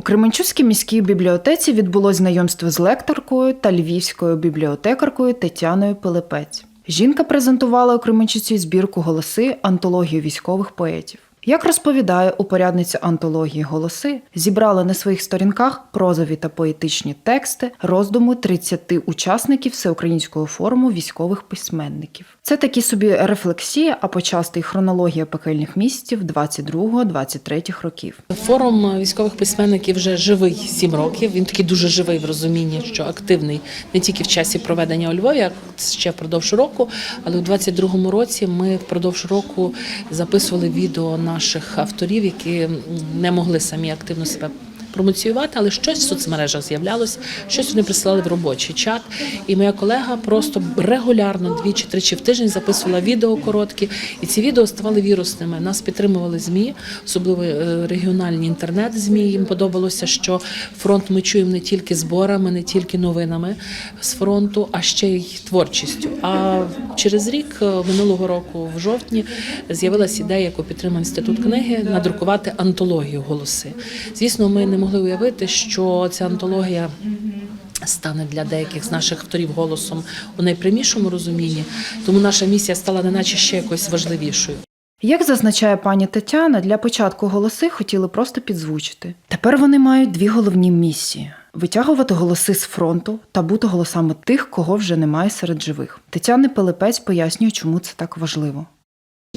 У Кременчуцькій міській бібліотеці відбулось знайомство з лекторкою та львівською бібліотекаркою Тетяною Пилипець. Жінка презентувала у Кременчуці збірку голоси антологію військових поетів. Як розповідає упорядниця антології Голоси, зібрала на своїх сторінках прозові та поетичні тексти роздуму 30 учасників всеукраїнського форуму військових письменників. Це такі собі рефлексія, а почасти й хронологія пекельних місяців 22-23 років. Форум військових письменників вже живий сім років. Він такий дуже живий в розумінні, що активний не тільки в часі проведення у Львові, а ще впродовж року. Але у 22-му році ми впродовж року записували відео наших авторів, які не могли самі активно себе. Промоціювати, але щось в соцмережах з'являлось, щось вони присилали в робочий чат. І моя колега просто регулярно двічі-тричі в тиждень записувала відео короткі, і ці відео ставали вірусними. Нас підтримували змі, особливо е, регіональні інтернет-змі. Їм подобалося, що фронт ми чуємо не тільки зборами, не тільки новинами з фронту, а ще й творчістю. А через рік е, минулого року, в жовтні, з'явилася ідея, яку підтримав інститут книги, надрукувати антологію голоси. Звісно, ми не могли уявити, що ця антологія. Стане для деяких з наших авторів голосом у найпрямішому розумінні, тому наша місія стала неначе ще якось важливішою. Як зазначає пані Тетяна, для початку голоси хотіли просто підзвучити. Тепер вони мають дві головні місії: витягувати голоси з фронту та бути голосами тих, кого вже немає серед живих. Тетяна Пилипець пояснює, чому це так важливо.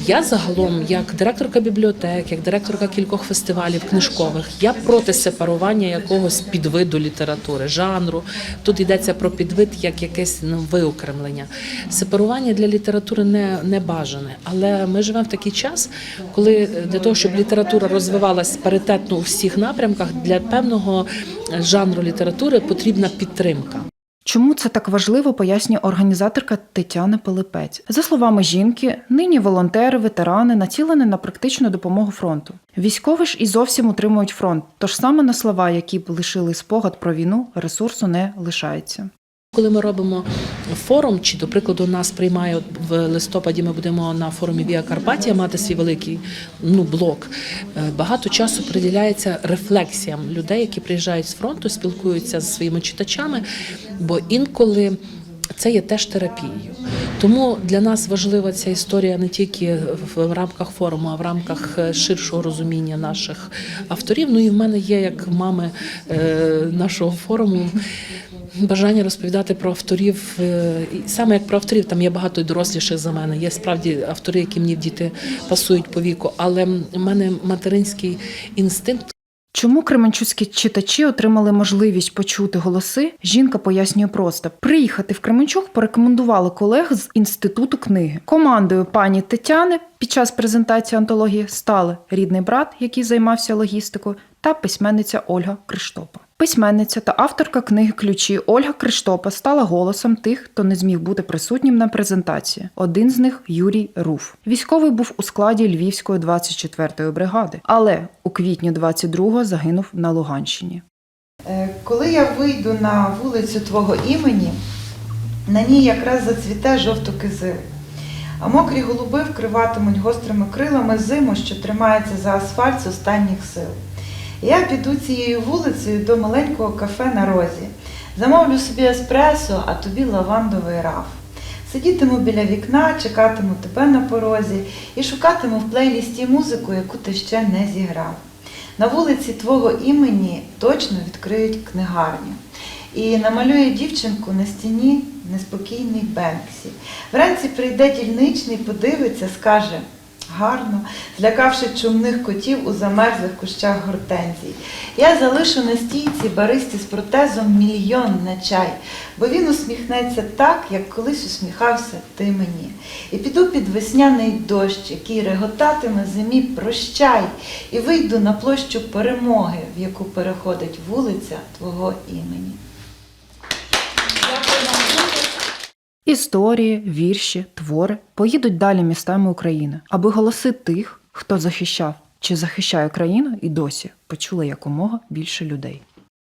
Я загалом, як директорка бібліотек, як директорка кількох фестивалів книжкових, я проти сепарування якогось підвиду літератури, жанру. Тут йдеться про підвид як якесь ну, виокремлення. Сепарування для літератури не, не бажане, але ми живемо в такий час, коли для того, щоб література розвивалась паритетно у всіх напрямках, для певного жанру літератури потрібна підтримка. Чому це так важливо, пояснює організаторка Тетяна Пилипець. За словами жінки, нині волонтери, ветерани націлені на практичну допомогу фронту. Військові ж і зовсім утримують фронт, тож саме на слова, які б лишили спогад про війну, ресурсу не лишається. Коли ми робимо форум, чи до прикладу нас приймає в листопаді, ми будемо на форумі Віа Карпатія мати свій великий ну блок. е, Багато часу приділяється рефлексіям людей, які приїжджають з фронту, спілкуються зі своїми читачами, бо інколи. Це є теж терапією. Тому для нас важлива ця історія не тільки в рамках форуму, а в рамках е, ширшого розуміння наших авторів. Ну і в мене є як мами е, нашого форуму бажання розповідати про авторів. е, Саме як про авторів, там є багато доросліших за мене. Є справді автори, які мені діти пасують по віку. Але в мене материнський інстинкт. Чому кременчуцькі читачі отримали можливість почути голоси? Жінка пояснює просто: приїхати в Кременчук порекомендували колег з інституту книги. Командою пані Тетяни під час презентації антології стали рідний брат, який займався логістикою, та письменниця Ольга Криштопа. Письменниця та авторка книги Ключі Ольга Криштопа стала голосом тих, хто не зміг бути присутнім на презентації. Один з них Юрій Руф. Військовий був у складі Львівської 24-ї бригади, але у квітні 22-го загинув на Луганщині. Е, Коли я вийду на вулицю твого імені, на ній якраз зацвіте жовто-кизил, а мокрі голуби вкриватимуть гострими крилами зиму, що тримається за асфальт з останніх сил. Я піду цією вулицею до маленького кафе на розі. Замовлю собі еспресо, а тобі лавандовий раф. Сидітиму біля вікна, чекатиму тебе на порозі і шукатиму в плейлісті музику, яку ти ще не зіграв. На вулиці твого імені точно відкриють книгарню. І намалює дівчинку на стіні неспокійний Бенксі. Вранці прийде дільничний, подивиться, скаже гарно, злякавши чумних котів у замерзлих кущах гортензій. Я залишу на стійці баристі з протезом мільйон на чай, бо він усміхнеться так, як колись усміхався ти мені. І піду під весняний дощ, який реготатиме зимі прощай, і вийду на площу перемоги, в яку переходить вулиця твого імені. Історії, вірші, твори поїдуть далі містами України, аби голоси тих, хто захищав чи захищає країну, і досі почули якомога більше людей.